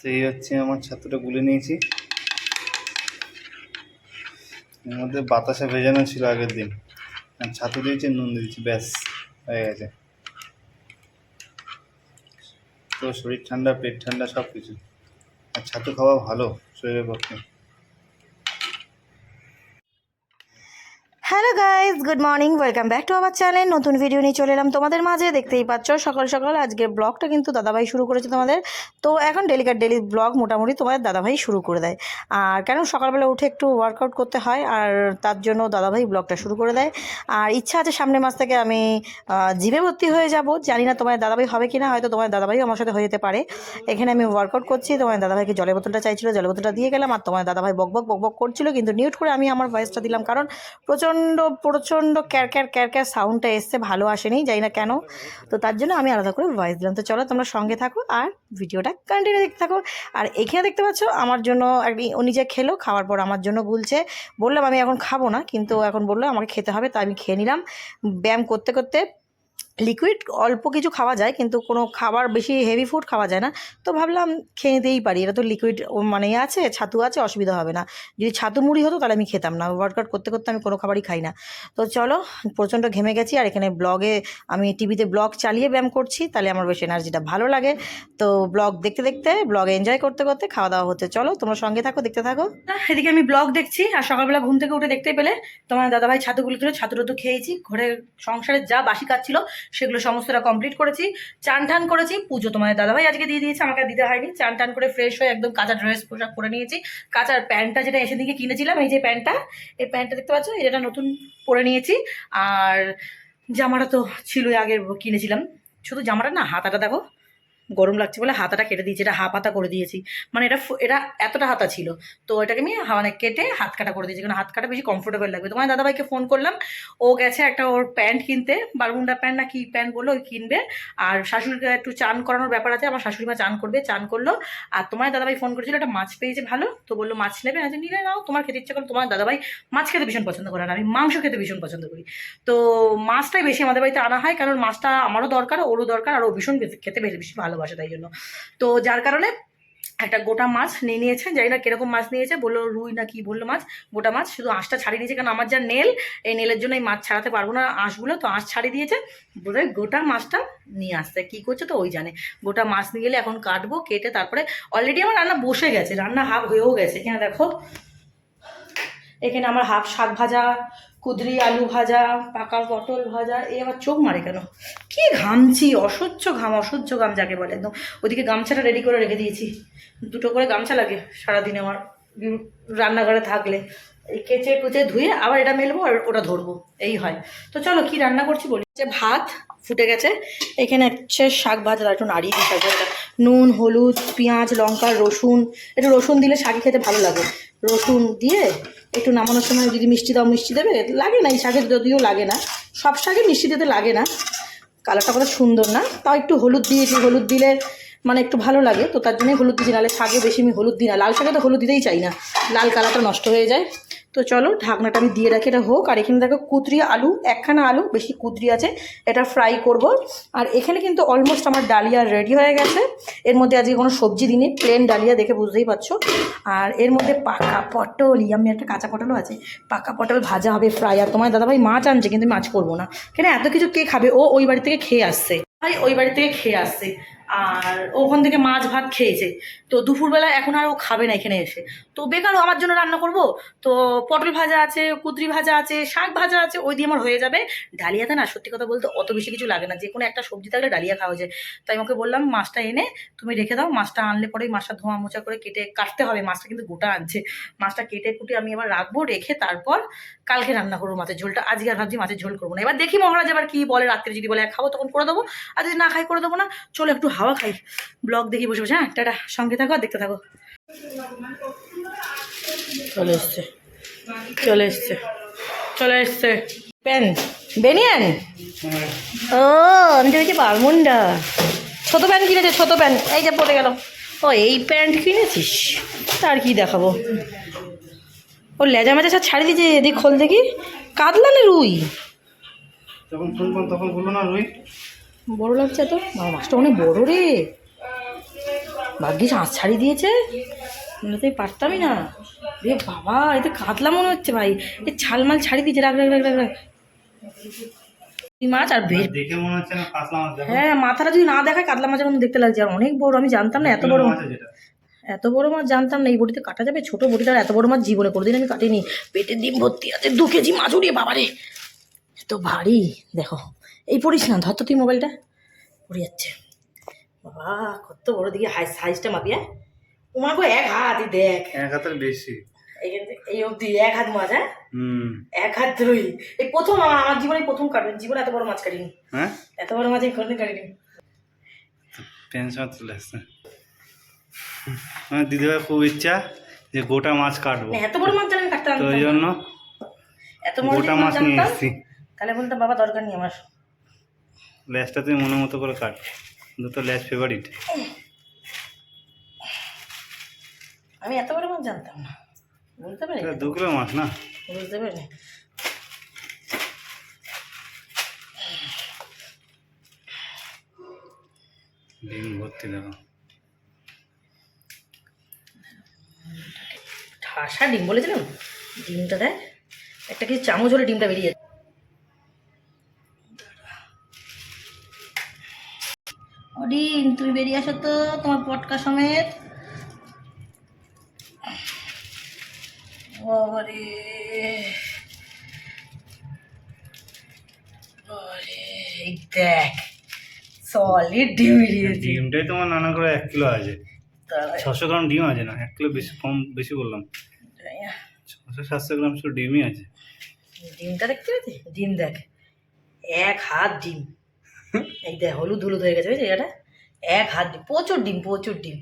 তো এই হচ্ছে আমার ছাতুটা গুলে নিয়েছি। এর মধ্যে বাতাসা ভেজানো ছিল আগের দিন। ছাতু দিয়েছি নুন দিয়েছি, ব্যাস, হয়ে গেছে। তো শরীর ঠান্ডা, পেট ঠান্ডা সব কিছু আর ছাতু খাওয়া ভালো, শরীরের পক্ষে। Hello guys good morning welcome back to our channel নতুন ভিডিও নিয়ে চলে এলাম তোমাদের মাঝে। দেখতেই পাচ্ছ, সকাল সকাল আজকের ব্লগটা কিন্তু দাদাভাই শুরু করেছে তোমাদের। তো এখন ডেলিকার ডেলি ব্লগ মোটামুটি তোমাদের দাদাভাই শুরু করে দেয়। আর কেন সকালবেলা উঠে একটু ওয়ার্কআউট করতে হয়, আর তার জন্য দাদাভাই ব্লগটা শুরু করে দেয়। আর ইচ্ছা আছে সামনের মাস থেকে আমি জিমে ভর্তি হয়ে যাব। জানি না তোমার দাদাভাই হবে কি না হয়তো তোমার দাদাভাই আমার সাথে হয়ে যেতে পারে। এখানে আমি ওয়ার্কআউট করছি তোমার দাদাভাইকে জলের বোতলটা চাইছিল, জলের বোতলটা দিয়ে গেলাম, আর তোমার দাদাভাই বক বক বক বক করছিল। কিন্তু নিউট করে আমি আমার ভয়েসটা দিলাম, কারণ প্রচণ্ড প্রচণ্ড ক্যার ক্যার ক্যার সাউন্ডটা এসছে, ভালো আসেনি যাই না কেন। তো তার জন্য আমি আলাদা করে ভয়েস দিলাম। তো চলো তোমরা সঙ্গে থাকো আর ভিডিওটা কন্টিনিউ দেখতে থাকো। আর এখানে দেখতে পাচ্ছ, আমার জন্য ও নিজে খেলো, খাওয়ার পর আমার জন্য গুলছে বললাম আমি এখন খাব না, কিন্তু এখন বলল আমাকে খেতে হবে তাই আমি খেয়ে নিলাম। ব্যায়াম করতে করতে লিকুইড অল্প কিছু খাওয়া যায়, কিন্তু কোনো খাবার বেশি হেভি ফুড খাওয়া যায় না। তো ভাবলাম খেয়ে নিতেই পারি। এটা তো লিকুইড মানে আছে, ছাতু আছে, অসুবিধা হবে না। যদি ছাতু মুড়ি হতো তাহলে আমি খেতাম না। ওয়ার্কআউট করতে করতে আমি কোনো খাবারই খাই না। তো চলো, প্রচণ্ড ঘেমে গেছি, আর এখানে ব্লগে আমি টিভিতে ব্লগ চালিয়ে ব্যায়াম করছি, তাহলে আমার বেশ এনার্জিটা ভালো লাগে। তো ব্লগ দেখতে দেখতে ব্লগ এনজয় করতে করতে খাওয়া দাওয়া হতে চলো, তোমরা সঙ্গে থাকো, দেখতে থাকো। এদিকে আমি ব্লগ দেখছি, আর সকালবেলা ঘুম থেকে উঠে দেখতে পেলে তোমার দাদাভাই ছাতুগুলো ছিল ছাতু টাতু খেয়েছি। ঘরে সংসারে যা বাসি কাজ ছিল সেগুলো সমস্তটা কমপ্লিট করেছি। চান টান করেছি, পুজো তোমাদের দাদাভাই আজকে দিয়ে দিয়েছে, আমাকে দিতে হয়নি। চান টান করে ফ্রেশ হয়ে একদম কাঁচা ড্রেস পোশাক পরে নিয়েছি। কাঁচার প্যান্টটা যেটা এসে দিকে কিনেছিলাম, এই যে প্যান্টটা, এই প্যান্টটা দেখতে পাচ্ছ? এটা নতুন পরে নিয়েছি। আর জামাটা তো ছিলই আগে কিনেছিলাম। শুধু জামাটা না, হাতাটা দেখো। গরম লাগছে বলে হাতাটা কেটে দিয়েছি, এটা হাফ হাতা করে দিয়েছি। মানে এটা এটা এতটা হাতা ছিল। তো এটাকে আমি মানে কেটে হাত কাটা করে দিয়েছি, কারণ হাত কাটা বেশি কমফোর্টেবল লাগবে। তোমার দাদাভাইকে ফোন করলাম, ও গেছে একটা ওর প্যান্ট কিনতে বারমুন্ডা প্যান্ট না কি প্যান্ট বলল ওই কিনবে। আর শাশুড়িকে একটু চান করানোর ব্যাপার আছে, আমার শাশুড়ি মা চান করবে, চান করল। আর তোমার দাদাভাই ফোন করেছিল, একটা মাছ পেয়েছে ভালো। তো বলল, মাছ নেবে? আজ নিলে নাও, তোমার খেতে ইচ্ছা করো তোমার দাদাভাই মাছ খেতে ভীষণ পছন্দ করে আর আমি মাংস খেতে ভীষণ পছন্দ করি। তো মাছটাই বেশি আমাদের বাড়িতে আনা হয়, কারণ মাছটা আমারও দরকার, ওরও দরকার, আর ও ভীষণ খেতে বেশি বেশি ভালোবাসে তাই জন্য। তো যার কারণে একটা গোটা মাছ নিয়ে নিয়েছে, জানি না কীরকম মাছ নিয়েছে, বলল রুই না কি বলল মাছ, গোটা মাছ, শুধু আঁশটা ছাড়িয়ে নিয়েছে কারণ আমার যা নেল, এই নেলের জন্য এই মাছ ছাড়াতে পারব না আঁশগুলো, তো আঁশ ছাড়িয়ে দিয়েছে, বলে গোটা মাছটা নিয়ে আসতে কী করছে তো ওই জানে। গোটা মাছ নিয়ে গেলে এখন কাটবো, কেটে তারপরে অলরেডি আমার রান্না বসে গেছে, রান্না হাফ হয়েও গেছে। এখানে দেখো, এখানে আমার হাফ শাক ভাজা কুদরি, আলু ভাজা, পাকা পটল ভাজা এ আবার চোখ মারে কেন? কি ঘামছি, অসহ্য ঘাম অসহ্য ঘাম যাকে বলে একদম। ওদিকে গামছাটা রেডি করে রেখে দিয়েছি। দুটো করে গামছা লাগে সারাদিন আমার রান্নাঘরে থাকলে। এই কেচে কুচে ধুয়ে আবার এটা মেলবো আর ওটা ধরবো। এই হয়। তো চলো কি রান্না করছি বলি? যে ভাত ফুটে গেছে। এখানে হচ্ছে শাক ভাজা একটু নাড়িয়ে দিই শাক নুন, হলুদ, পেঁয়াজ, লঙ্কা, রসুন, একটু রসুন দিলে শাকে খেতে ভালো লাগে। রসুন দিয়ে একটু নামানোর সময় যদি মিষ্টি দাও মিষ্টি দেবে, লাগে না এই শাকে যদিও লাগে না। সব শাকে মিষ্টি দিতে লাগে না। কালারটা কত সুন্দর না? তাও একটু হলুদ দিয়েছি হলুদ দিলে মানে একটু ভালো লাগে। তো তার জন্যই হলুদ দিয়েছি, নাহলে শাকে বেশি আমি হলুদ দিই না। লাল শাকে তো হলুদ দিতেই চাই না। লাল কালারটা নষ্ট হয়ে যায়। তো চলো ঢাকনাটা আমি দিয়ে রাখি, এটা হোক। আর এখানে দেখো কুদরি আলু, একখানা আলু, বেশি কুদরি আছে, এটা ফ্রাই করব। আর এখানে কিন্তু অলমোস্ট আমার ডালিয়া রেডি হয়ে গেছে। এর মধ্যে আজকে কোনো সবজি দিনে প্লেন ডালিয়া দেখে বুঝতেই পারছ। আর এর মধ্যে পাকা পটল আমি একটা কাঁচা পটলও আছে, পাকা পটল ভাজা হবে ফ্রাই আর তোমার দাদাভাই মাছ আনছে, কিন্তু মাছ করব না। কেন এত কিছু কে খাবে? ও ওই বাড়ি থেকে খেয়ে আসছে। ভাই, ওই বাড়ি থেকে খেয়ে আসছে। আর ওখান থেকে মাছ ভাত খেয়েছে। তো দুপুরবেলা এখন আর ও খাবে না এখানে এসে। তো বেকারও আমার জন্য রান্না করব? তো পটল ভাজা আছে, কুদরি ভাজা আছে, শাক ভাজা আছে, ওই দিয়ে আমার হয়ে যাবে। ডালিয়াতে না, সত্যি কথা বলতে অত বেশি কিছু লাগে না। যে কোনো একটা সবজি থাকলে ডালিয়া খাওয়া যায়। তাই আমাকে বললাম, মাছটা এনে তুমি রেখে দাও। মাছটা আনলে পরেই মাছটা ধোয়া মোচা করে কেটে কাটতে হবে। মাছটা কিন্তু গোটা আনছে। মাছটা কেটে কুটে আমি এবার রাখব, রেখে তারপর কালকে রান্না করব মাছের ঝোলটা। আজকে আর ভাবছি মাছের ঝোল করব না। এবার দেখি মহারাজ এবার কি বলে, রাত্রে যদি বলে খাব তখন করে দেবো। আর যদি না খাই, করে দেবো না। চলো একটু হাওয়া খাই। ব্লগ দেখি বসে বসে। হ্যাঁ টাটা। সঙ্গে থাকো দেখতে থাকো। চলে এসছে। চলে এসছে। চলে এসছে। পেন। বেনিয়ান? ও, আমি দেখছি বারমুন্ডা ছোট প্যান্ট কিনেছে, ছোট প্যান্ট। এই যে পড়ে গেল। ও, এই প্যান্ট কিনেছিস? তার কি দেখাবো? ও, লেজা মেজা সব ছাড়ি দিয়েছে। এদিক খোল দেখি। কাতলা না রুই তখন না রুই? বড় লাগছে তো বাবা মাছটা অনেক বড় রে। ভাগ্যিস আঁচ ছাড়ি দিয়েছে। তো আমি পারতামই না। রে বাবা এতে কাতলা মনে হচ্ছে ভাই। এ ছালমাল ছাড়ি দিয়েছে। রাখ রাখ রাখ রাখ রাখ। মাছ আর দেখো হ্যাঁ মাথাটা যদি না দেখায় কাতলা মাছের মতো দেখতে লাগছে। আর অনেক বড় আমি জানতাম না এত বড় মাছ এত বড় মাছ জানতাম না। এই বটিতে কাটা যাবে? ছোট বটিটা আর এত বড় মাছ জীবনে কোনোদিন আমি কাটিনি। পেটে ডিম ভর্তি আছে। দু কেজি মাছ উড়িয়ে বাবারে। এত ভারী। দেখো। এই পড়িস না ধর তো তুই মোবাইলটা। পড়ে যাচ্ছে। বাবা কত বড় দিকে হাই সাইজটা মাপি হ্যাঁ? তোমার গো এক হাত এই দেখ। এক হাতের বেশি। এই অবধি এক হাত মাছ হ্যাঁ? হুম। এক হাত রুই এই প্রথম আমার জীবনে প্রথম কাটবে জীবনে এত বড় মাছ কাটিনি। হ্যাঁ? এত বড় মাছ কোনোদিন কাটিনি। পেনশন চলে আসছে। আমার দিদিভাই খুব ইচ্ছা যে গোটা মাছ কাটবো। এত বড় মাছ জানি কাটতে তো ওই জন্য এত বড় গোটা মাছ নিয়ে এসেছি। তাহলে বলতো বাবা দরকার নেই আমার। ল্যাসটা তুই মনের মতো করে কাট। দুটো ল্যাস ফেভারিট আমি এত বড় মাছ জানতাম না। বুঝতে পারি দু কিলো মাছ না? বুঝতে পারি ডিম ভর্তি দেখো। ঠাসা ডিম বলেছিলাম? ডিমটা দেখ একটা কিছু চামচ হলে ডিমটা বেরিয়ে যাচ্ছে ডিম তুমি বেরিয়ে আসো তো তোমার পটকা সমেত। বাবারে দেখ সলিড ডিম বেরিয়েছে। ডিমটাই তোমার নানা করে এক কিলো আছে। ছশো গ্রাম ডিম আছে না? এক কিলো বেশি কম বেশি বললাম। ছশো সাতশো গ্রাম শুধু ডিমই আছে। ডিমটা দেখতে পেয়েছি ডিম দেখ এক হাত ডিম। এই দেখ হলুদ হলুদ হয়ে গেছে বুঝলি এটা এক হাত ডিম প্রচুর ডিম প্রচুর ডিম।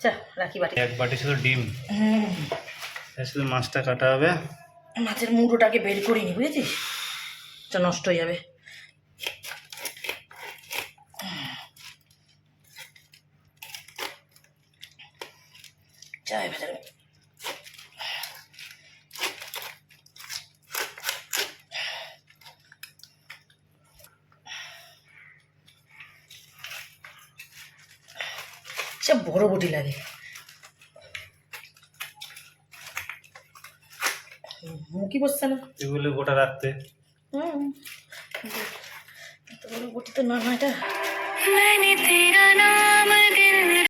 চা রাখি বাটি। এক বাটি শুধু ডিম। শুধু মাছটা কাটা হবে। মাছের মুড়োটাকে বের করিনি বুঝেছিস? চা নষ্ট হয়ে যাবে। চায় ভেতরে সে বড় বটি লাগে। মুখই বসছে না। এগুলো গোটা রাখতে হুম। বটি তো না না এটা।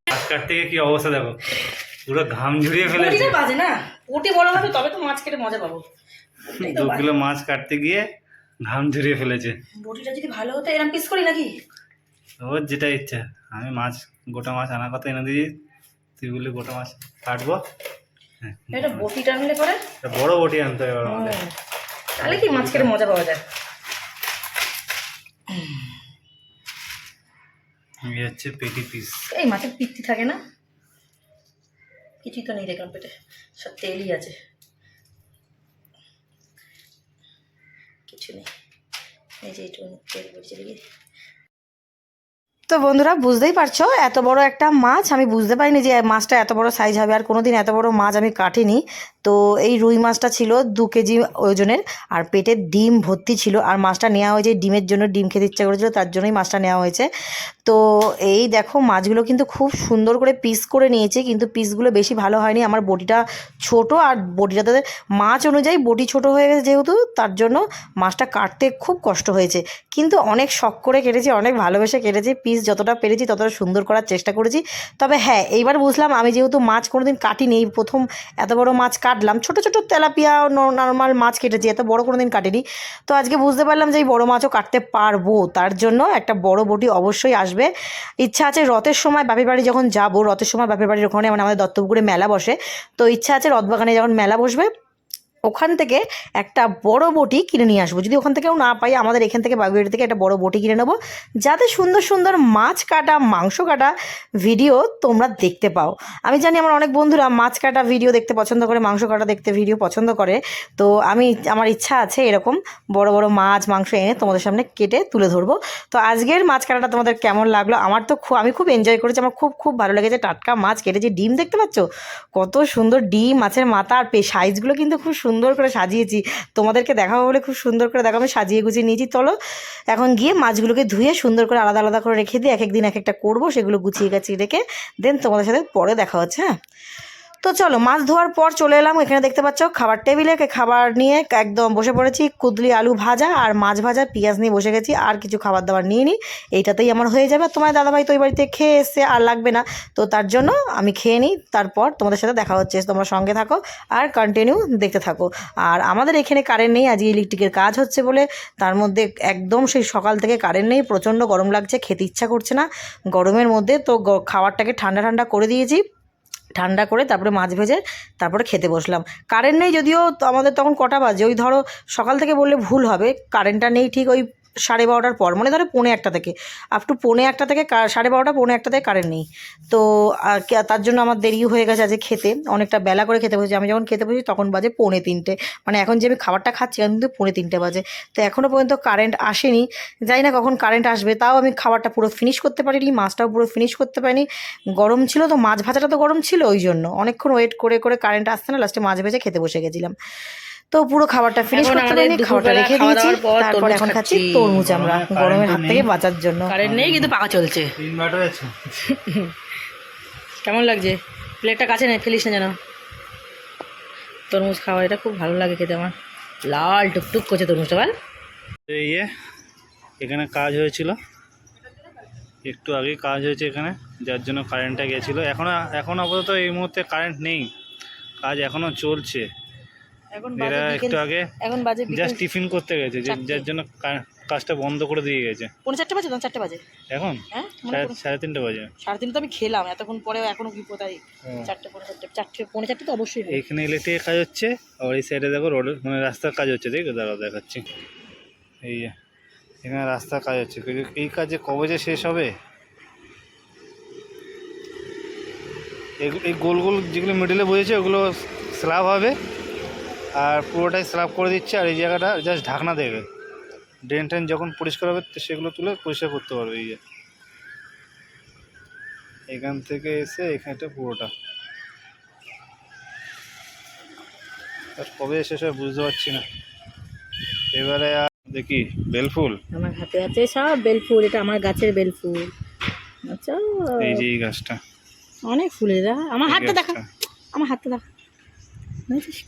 মাছ কাটতে গিয়ে কি অবস্থা দেখো? পুরো ঘাম ঝুরিয়ে ফেলেছে। বাজে না। বটি বড় হবে তবে তো মাছ কেটে মজা পাবো। দু কিলো মাছ কাটতে গিয়ে ঘাম ঝুরিয়ে ফেলেছে। বটিটা যদি ভালো হতো এরম পিস করি নাকি? ওর যেটা ইচ্ছা। আমি মাছ গোটা মাছ আনার কথা এনে দিয়ে তুই বলি গোটা মাছ কাটবো। হ্যাঁ এটা বটিটা আনলে পরে? বড় বটি আনতে হবে আমাদের। তাহলে কি মাছ কেটে মজা পাওয়া যায়? এই হচ্ছে পেটি পিস। এই মাছের পিত্তি থাকে না? কিছুই তো নেই দেখলাম পেটে সব তেলই আছে। কিছু নেই। এই যে এইটুকু তেল বেরিয়েছে দেখি। তো বন্ধুরা, বুঝতেই পারছ, এত বড় একটা মাছ আমি বুঝতে পারিনি যে মাছটা এত বড় সাইজ হবে আর কোনোদিন এত বড় মাছ আমি কাটিনি। তো এই রুই মাছটা ছিল দু কেজি ওজনের আর পেটে ডিম ভর্তি ছিল আর মাছটা নেওয়া হয়েছে, ডিমের জন্য ডিম খেতে ইচ্ছা করেছিল, তার জন্যই মাছটা নেওয়া হয়েছে। তো এই দেখো, মাছগুলো কিন্তু খুব সুন্দর করে পিস করে নিয়েছে, কিন্তু পিসগুলো বেশি ভালো হয়নি। আমার বটিটা ছোট আর বটিটাতে মাছ অনুযায়ী বটি ছোট হয়ে গেছে যেহেতু, তার জন্য মাছটা কাটতে খুব কষ্ট হয়েছে। কিন্তু অনেক শখ করে কেটেছি, অনেক ভালোবেসে কেটেছি পিস যতটা পেরেছি, ততটা সুন্দর করার চেষ্টা করেছি। তবে হ্যাঁ এইবার বুঝলাম আমি যেহেতু মাছ কোনোদিন কাটিনি, এই প্রথম এত বড় মাছ কাটলাম, ছোট ছোট তেলাপিয়া নর্মাল মাছ কেটেছি, এত বড় কোনোদিন কাটিনি। তো আজকে বুঝতে পারলাম যে এই বড় মাছও কাটতে পারব, তার জন্য একটা বড় বটি অবশ্যই আসবে। ইচ্ছা আছে রথের সময় বাপের বাড়ি যখন যাব, রথের সময় বাপের বাড়ির ওখানে মানে আমাদের দত্তপুকুরে মেলা বসে, তো ইচ্ছা আছে রথবাগানে যখন মেলা বসবে ওখান থেকে একটা বড় বটি কিনে নিয়ে আসব। যদি ওখান থেকেও না পাই, আমাদের এখান থেকে বাগুড়ি থেকে একটা বড় বটি কিনে নেব। যাতে সুন্দর সুন্দর মাছ কাটা, মাংস কাটা ভিডিও তোমরা দেখতে পাও। আমি জানি আমার অনেক বন্ধুরা মাছ কাটা ভিডিও দেখতে পছন্দ করে, মাংস কাটা দেখতে ভিডিও পছন্দ করে। তো আমি, আমার ইচ্ছা আছে এরকম বড় বড় মাছ, মাংস এনে তোমাদের সামনে কেটে তুলে ধরবো। তো আজকের মাছ কাটাটা তোমাদের কেমন লাগল? আমার তো খুব আমি খুব এনজয় করেছি। আমার খুব খুব ভালো লেগেছে। টাটকা মাছ কেটেছি। ডিম দেখতে পাচ্ছ? কত সুন্দর ডিম, মাছের মাথা আর পে সাইজগুলো কিন্তু খুব সুন্দর করে সাজিয়েছি। তোমাদেরকে দেখাবো বলে খুব সুন্দর করে দেখাবো সাজিয়ে গুছিয়ে নিয়েছি। চলো, এখন গিয়ে মাছগুলোকে ধুয়ে সুন্দর করে আলাদা আলাদা করে রেখে দিই এক একদিন এক একটা করব, সেগুলো গুছিয়ে গাছিয়ে রেখে দেন তোমাদের সাথে পরে দেখা হচ্ছে হ্যাঁ? তো চলো, মাছ ধোয়ার পর চলে এলাম। এখানে দেখতে পাচ্ছ খাবার টেবিলে খাবার নিয়ে একদম বসে পড়েছি। কুদলি আলু ভাজা আর মাছ ভাজা, পেঁয়াজ নিয়ে বসে গেছি, আর কিছু খাবার দাবার নিয়ে নিই এইটাতেই আমার হয়ে যাবে। তোমার দাদাভাই তো ওই বাড়িতে খেয়ে এসছে, আর লাগবে না। তো তার জন্য আমি খেয়ে নিই তারপর তোমাদের সাথে দেখা হচ্ছে। তোমরা সঙ্গে থাকো আর কন্টিনিউ দেখতে থাকো। আর আমাদের এখানে কারেন্ট নেই। আজকে ইলেকট্রিকের কাজ হচ্ছে বলে। তার মধ্যে একদম সেই সকাল থেকে কারেন্ট নেই। প্রচণ্ড গরম লাগছে। খেতে ইচ্ছা করছে না। গরমের মধ্যে তো খাবারটাকে ঠান্ডা ঠান্ডা করে দিয়েছি। ঠান্ডা করে তারপরে মাছ ভেজে তারপরে খেতে বসলাম। কারেন্ট নেই যদিও আমাদের তখন কটা বাজে। ওই ধরো সকাল থেকে বললে ভুল হবে। কারেন্টটা নেই ঠিক ওই সাড়ে বারোটার পর মানে ধরো পৌনে একটা থেকে। আপ টু পৌনে একটা থেকে সাড়ে বারোটা, পৌনে একটা থেকে কারেন্ট নেই। তো তার জন্য আমার দেরি হয়ে গেছে আজকে খেতে। অনেকটা বেলা করে খেতে বসেছি। আমি যখন খেতে বসি তখন বাজে পৌনে তিনটে। মানে এখন যে আমি খাবারটা খাচ্ছি কিন্তু পৌনে তিনটে বাজে। তো এখনও পর্যন্ত কারেন্ট আসেনি। জানি না কখন কারেন্ট আসবে। তাও আমি খাবারটা পুরো ফিনিশ করতে পারিনি, মাছটাও পুরো ফিনিশ করতে পারিনি। গরম ছিল তো, মাছ ভাজাটা তো গরম ছিল ওই জন্য। অনেকক্ষণ ওয়েট করে করে কারেন্ট আসছে না লাস্টে মাছ ভেজে খেতে বসে গেছিলাম। তো পুরো খাবারটা ফিনিশ করতে পারিনি খাবারটা রেখে দিয়েছি। তারপর এখন খাচ্ছি। তরমুজ আমরা গরমের হাত থেকে বাঁচার জন্য। কারেন্ট নেই কিন্তু পাকা চলছে। ইনভার্টার আছে। কেমন লাগছে? প্লেটটা কাছে নেই ফেলিস না যেন। তরমুজ খাওয়া এটা খুব ভালো লাগে খেতে আমার। লাল টুকটুক করছে তরমুজটা বল। এই যে এখানে কাজ হয়েছিল। একটু আগেই কাজ হয়েছে এখানে যার জন্য কারেন্টটা গেছিল। এখনও এখন আপাতত এই মুহূর্তে কারেন্ট নেই। কাজ এখনও চলছে। এখন এরা একটু আগে এখন বাজে জাস্ট টিফিন করতে গেছে যে- যার জন্য কাজটা বন্ধ করে দিয়ে গেছে। পৌনে চারটে বাজে না চারটে বাজে। এখন? হ্যাঁ সাড়ে তিনটে বাজে। সাড়ে তিনটে আমি খেলাম এতক্ষণ পরে এখনও কি কোথায়? চারটে পৌনে চারটে চারটে পৌনে চারটে তো অবশ্যই ইলেকট্রিকের কাজ হচ্ছে আর এই সাইডে দেখো মানে রাস্তার কাজ হচ্ছে দেখো দাঁড়াও দেখাচ্ছি। এই এখানে রাস্তার কাজ হচ্ছে। এই কাজে কবে যে শেষ হবে? এই গোল গোল যেগুলো মিডিলে বসেছে ওগুলো স্ল্যাব হবে। আর পুরোটাই স্ল্যাব করে দিচ্ছে আর এই জায়গাটা জাস্ট ঢাকনা দেবে। ড্রেন ট্রেন যখন পরিষ্কার হবে তো সেগুলো তুলে পরিষ্কার করতে পারবে এই যে। এখান থেকে এসে এখানটা পুরোটা। আর কবে শেষ হয় বুঝতে পারছি না। এবারে আর দেখি বেলফুল? আমার হাতে আছে সব বেলফুল এটা আমার গাছের বেলফুল। আচ্ছা। এই যে এই গাছটা। অনেক ফুল এরা আমার হাতটা দেখা। আমার হাতটা দেখা।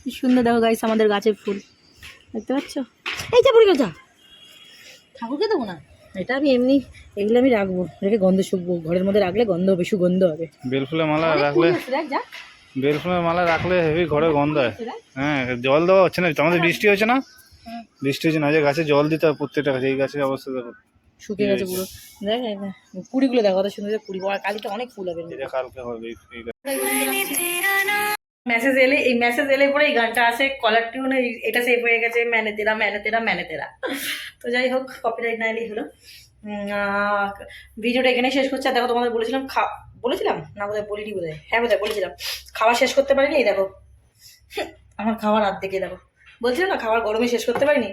কি সুন্দর? দেখো গাইস আমাদের গাছের ফুল। দেখতে পাচ্ছ? এই যা যা। ঠাকুরকে দেবো না? এটা আমি এমনি এগুলো আমি রাখব। রেখে গন্ধ শুকবো। ঘরের মধ্যে রাখলে গন্ধ হবে সুগন্ধ হবে। বেলফুলের মালা রাখলে বেলফুলের মালা রাখলে হেভি ঘরে গন্ধ হয়। হ্যাঁ জল দেওয়া হচ্ছে না। আমাদের বৃষ্টি হচ্ছে না? বৃষ্টি হচ্ছে না। যে গাছে জল দিতে হয় প্রত্যেকটা গাছে। এই গাছের অবস্থা দেখো। শুকিয়ে গেছে পুরো। দেখ কুড়িগুলো দেখো কত সুন্দর কুড়ি। আর কালকে অনেক ফুল হবে। কালকে হবে। মেসেজ এলে, এই মেসেজ এলে পরে এই গানটা আসে। কলার টিউনে এটা সেভ হয়ে গেছে ম্যানে তেরা ম্যানে তেরা ম্যানে তেরা তো যাই হোক কপিরাইট না এলেই হলো। ভিডিওটা এখানে শেষ করছে। আর দেখো, তোমাদের বলেছিলাম খা, বলেছিলাম? না, বোধহয় বলিনি বোধহয়। হ্যাঁ বোধহয় বলেছিলাম। খাওয়া শেষ করতে পারিনি? এই দেখো। আমার খাওয়ার হাত দেখে দেখো। বলছিলাম না, খাওয়ার গরমে শেষ করতে পারিনি?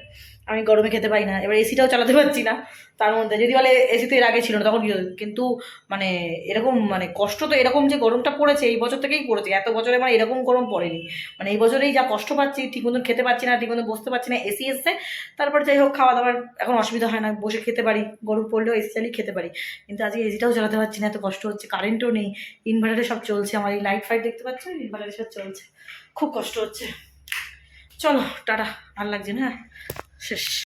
আমি গরমে খেতে পারি না, এবার এসিটাও চালাতে পারছি না। তার মধ্যে যদি বলে এসি তো এর আগে ছিল না, তখন কিন্তু মানে এরকম মানে কষ্ট তো এরকম যে গরমটা পড়েছে, এই বছর থেকেই পড়েছে। এত বছরে মানে এরকম গরম পড়েনি। মানে এই বছরেই যা কষ্ট পাচ্ছি, ঠিক মতন খেতে পাচ্ছি না, ঠিক মতন বসতে পারছি না এসি এসছে। তারপর যাই হোক খাওয়া দাওয়ার এখন অসুবিধা হয় না, বসে খেতে পারি। গরম পড়লেও এসি চালিয়ে খেতে পারি। কিন্তু আজকে এসিটাও চালাতে পারছি না, এত কষ্ট হচ্ছে কারেন্টও নেই। ইনভার্টারে সব চলছে, আমার এই লাইট ফাইট দেখতে পাচ্ছ ইনভার্টারে সব চলছে। খুব কষ্ট হচ্ছে। চলো, টাটা। ভালো লাগছে না? শেষ